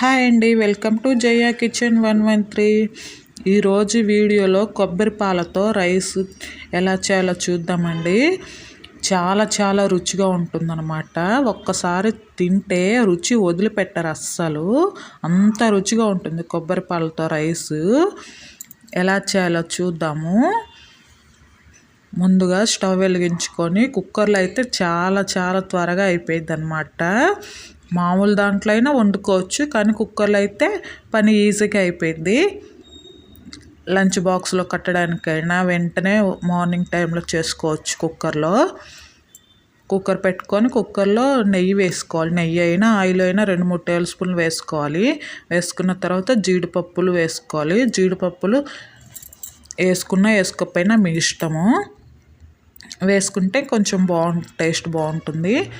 Hi అండి welcome to Jaya kitchen one one three. ఈరోజు వీడియోలో కొబ్బరి పాలతో రైస్ ఎలా చేయాలో చూద్దామండి. చాలా చాలా రుచిగా ఉంటుందన్నమాట. ఒక్కసారి తింటే రుచి వదిలిపెట్టరు అస్సలు. అంత రుచిగా ఉంటుంది కొబ్బరి పాలతో రైస్. ఎలా చేయాలో చూద్దాము. ముందుగా స్టవ్ వెలిగించుకొని కుక్కర్లో అయితే చాలా చాలా త్వరగా అయిపోయింది అనమాట మామూలు దాంట్లో అయినా వండుకోవచ్చు కానీ కుక్కర్లో అయితే పని ఈజీగా అయిపోయింది. లంచ్ బాక్స్లో కట్టడానికైనా వెంటనే మార్నింగ్ టైంలో చేసుకోవచ్చు కుక్కర్లో. కుక్కర్ పెట్టుకొని కుక్కర్లో నెయ్యి వేసుకోవాలి. నెయ్యి అయినా ఆయిల్ అయినా రెండు మూడు టేబుల్ స్పూన్లు వేసుకోవాలి. వేసుకున్న తర్వాత జీడిపప్పులు వేసుకోవాలి. జీడిపప్పులు వేసుకున్నా వేసుకోకపోయినా మీ ఇష్టము. వేసుకుంటే కొంచెం బాగుంటు టేస్ట్ బాగుంటుంది.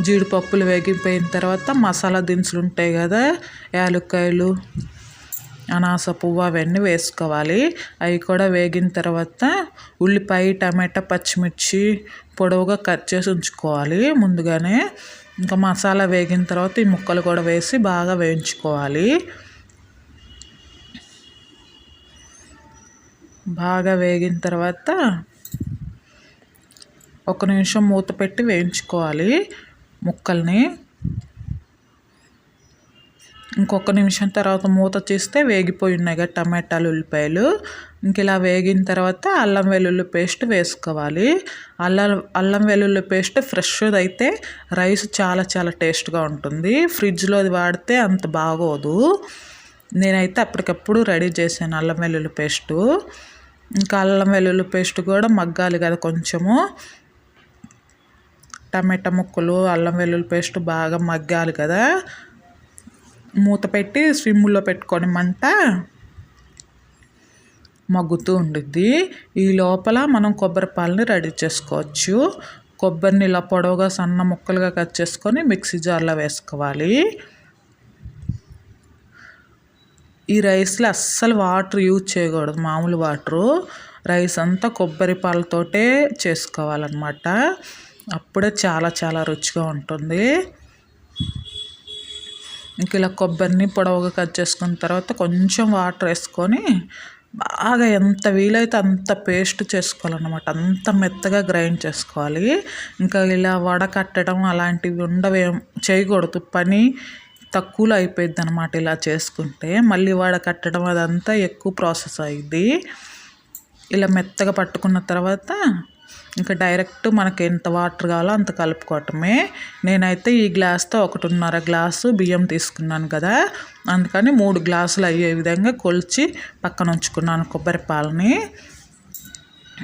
జీడిపప్పులు వేగిపోయిన తర్వాత మసాలా దినుసులు ఉంటాయి కదా యాలక్కాయలు అనాస పువ్వు అవన్నీ వేసుకోవాలి. అవి కూడా వేగిన తర్వాత ఉల్లిపాయ టమాటా పచ్చిమిర్చి పొడవుగా కట్ చేసి ఉంచుకోవాలి ముందుగానే. ఇంకా మసాలా వేగిన తర్వాత ఈ ముక్కలు కూడా వేసి బాగా వేయించుకోవాలి. బాగా వేగిన తర్వాత ఒక నిమిషం మూత పెట్టి వేయించుకోవాలి ముక్కల్ని. ఇంకొక నిమిషం తర్వాత మూత తీస్తే వేగిపోయి ఉన్నాయి కదా టమాటాలు ఉల్లిపాయలు. ఇంక ఇలా వేగిన తర్వాత అల్లం వెల్లుల్లి పేస్ట్ వేసుకోవాలి. అల్లం అల్లం వెల్లుల్లి పేస్ట్ ఫ్రెష్ది అయితే రైస్ చాలా చాలా టేస్ట్గా ఉంటుంది. ఫ్రిడ్జ్లో అది వాడితే అంత బాగోదు. నేనైతే అప్పటికప్పుడు రెడీ చేశాను అల్లం వెల్లుల్లి పేస్టు. ఇంకా అల్లం వెల్లుల్లి పేస్ట్ కూడా మగ్గాలి కదా కొంచెము. టమాటా ముక్కలు అల్లం వెల్లుల్లి పేస్ట్ బాగా మగ్గాలి కదా. మూత పెట్టి స్విమ్లో పెట్టుకొని మంట మగ్గుతూ ఉండిద్ది. ఈ లోపల మనం కొబ్బరి పాలని రెడీ చేసుకోవచ్చు. కొబ్బరిని ఇలా పొడవుగా సన్న ముక్కలుగా కట్ చేసుకొని మిక్సీ జార్లో వేసుకోవాలి. ఈ రైస్లో అస్సలు వాటర్ యూజ్ చేయకూడదు మామూలు వాటరు. రైస్ అంతా కొబ్బరి పాలతోటే చేసుకోవాలన్నమాట. అప్పుడే చాలా చాలా రుచిగా ఉంటుంది. ఇంక ఇలా కొబ్బరిని పొడవుగా కట్ చేసుకున్న తర్వాత కొంచెం వాటర్ వేసుకొని బాగా ఎంత వీలైతే అంత పేస్ట్ చేసుకోవాలన్నమాట. అంత మెత్తగా గ్రైండ్ చేసుకోవాలి. ఇంకా ఇలా వడకట్టడం అలాంటివి ఉండవే. చేయకూడదు. పని తక్కువలో అయిపోయింది అనమాట ఇలా చేసుకుంటే. మళ్ళీ వడకట్టడం అదంతా ఎక్కువ ప్రాసెస్ అయింది ఇలా మెత్తగా పట్టుకున్న తర్వాత ఇంకా డైరెక్ట్ మనకి ఎంత వాటర్ కావాలో అంత కలుపుకోవటమే. నేనైతే ఈ గ్లాస్తో ఒకటిన్నర గ్లాసు బియ్యం తీసుకున్నాను కదా. అందుకని మూడు గ్లాసులు అయ్యే విధంగా కొలిచి పక్కన ఉంచుకున్నాను కొబ్బరి పాలని.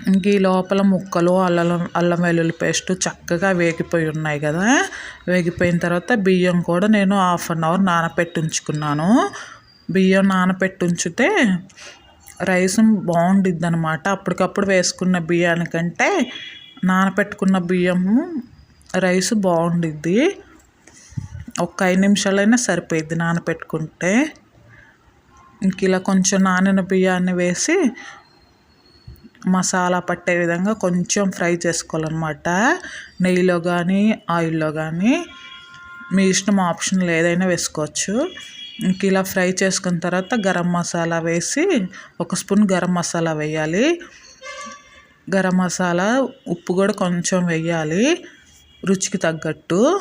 ఇంక ఈ లోపల ముక్కలు అల్లం అల్లం వెల్లుల్లి పేస్ట్ చక్కగా వేగిపోయి ఉన్నాయి కదా. వేగిపోయిన తర్వాత బియ్యం కూడా నేను హాఫ్ అన్ అవర్ నానపెట్టి ఉంచుకున్నాను. బియ్యం నానపెట్టి ఉంచితే రైస్ బాగుండిద్ది అనమాట అప్పటికప్పుడు వేసుకున్న బియ్యానికంటే నానపెట్టుకున్న బియ్యము రైస్ బాగుండిద్ది. ఒక ఐదు నిమిషాలైనా సరిపోయిద్ది నానపెట్టుకుంటే. ఇంక ఇలా కొంచెం నానిన బియ్యాన్ని వేసి మసాలా పట్టే విధంగా కొంచెం ఫ్రై చేసుకోవాలన్నమాట. నెయ్యిలో కానీ ఆయిల్లో కానీ మీ ఇష్టం ఆప్షన్లు ఏదైనా వేసుకోవచ్చు. ఇలా ఫ్రై చేసుకున్న తర్వాత గరం మసాలా వేసి ఒక స్పూన్ గరం మసాలా వేయాలి. గరం మసాలా ఉప్పు కూడా కొంచెం వేయాలి. రుచికి తగ్గట్టు.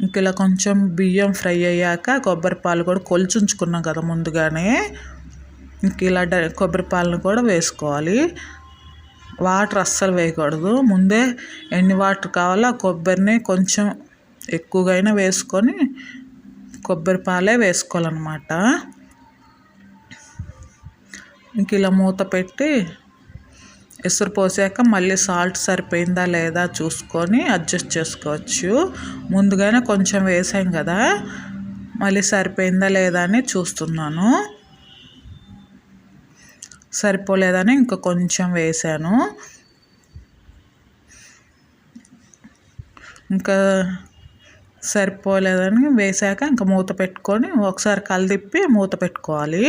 ఇంక ఇలా కొంచెం బియ్యం ఫ్రై అయ్యాక కొబ్బరి పాలు కూడా కొలిచుంచుకున్నాం కదా ముందుగానే. ఇంక ఇలా కొబ్బరి పాలను కూడా వేసుకోవాలి. వాటర్ అస్సలు వేయకూడదు. ముందే ఎన్ని వాటర్ కావాలో ఆ కొబ్బరిని కొంచెం ఎక్కువగా అయినా వేసుకొని కొబ్బరి పాలే వేసుకోవాలన్నమాట. ఇంక ఇలా మూత పెట్టి ఎసురు పోసాక మళ్ళీ సాల్ట్ సరిపోయిందా లేదా చూసుకొని అడ్జస్ట్ చేసుకోవచ్చు. ముందుగానే కొంచెం వేసాం కదా మళ్ళీ సరిపోయిందా లేదా అని చూస్తున్నాను. సరిపోలేదని ఇంకా కొంచెం వేసాను. ఇంకా సరిపోలేదని వేసాక ఇంకా మూత పెట్టుకొని ఒకసారి కలిదిప్పి మూత పెట్టుకోవాలి.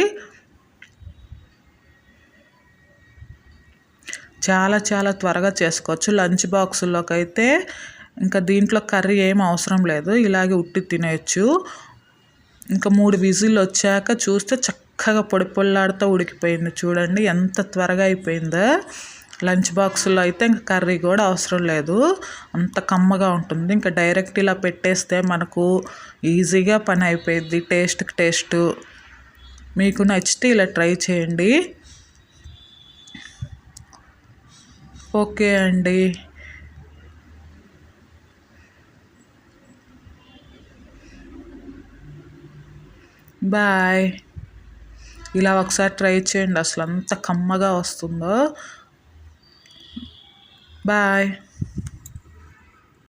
చాలా చాలా త్వరగా చేసుకోవచ్చు. లంచ్ బాక్సుల్లోకి అయితే ఇంకా దీంట్లో కర్రీ ఏం అవసరం లేదు. ఇలాగే ఉట్టి తినేయచ్చు. ఇంకా మూడు విజిల్ వచ్చాక చూస్తే చక్కగా పొడి పొల్లాడుతూ ఉడికిపోయింది. చూడండి ఎంత త్వరగా అయిపోయిందో. లంచ్ బాక్స్లో అయితే ఇంకా కర్రీ కూడా అవసరం లేదు. అంత కమ్మగా ఉంటుంది. ఇంకా డైరెక్ట్ ఇలా పెట్టేస్తే మనకు ఈజీగా పని అయిపోయింది టేస్ట్కి టేస్ట్. మీకు నచ్చితే ఇలా ట్రై చేయండి. ఓకే అండి. బాయ్. ఇలా ఒకసారి ట్రై చేయండి. అసలు అంత కమ్మగా వస్తుందో. బాయ్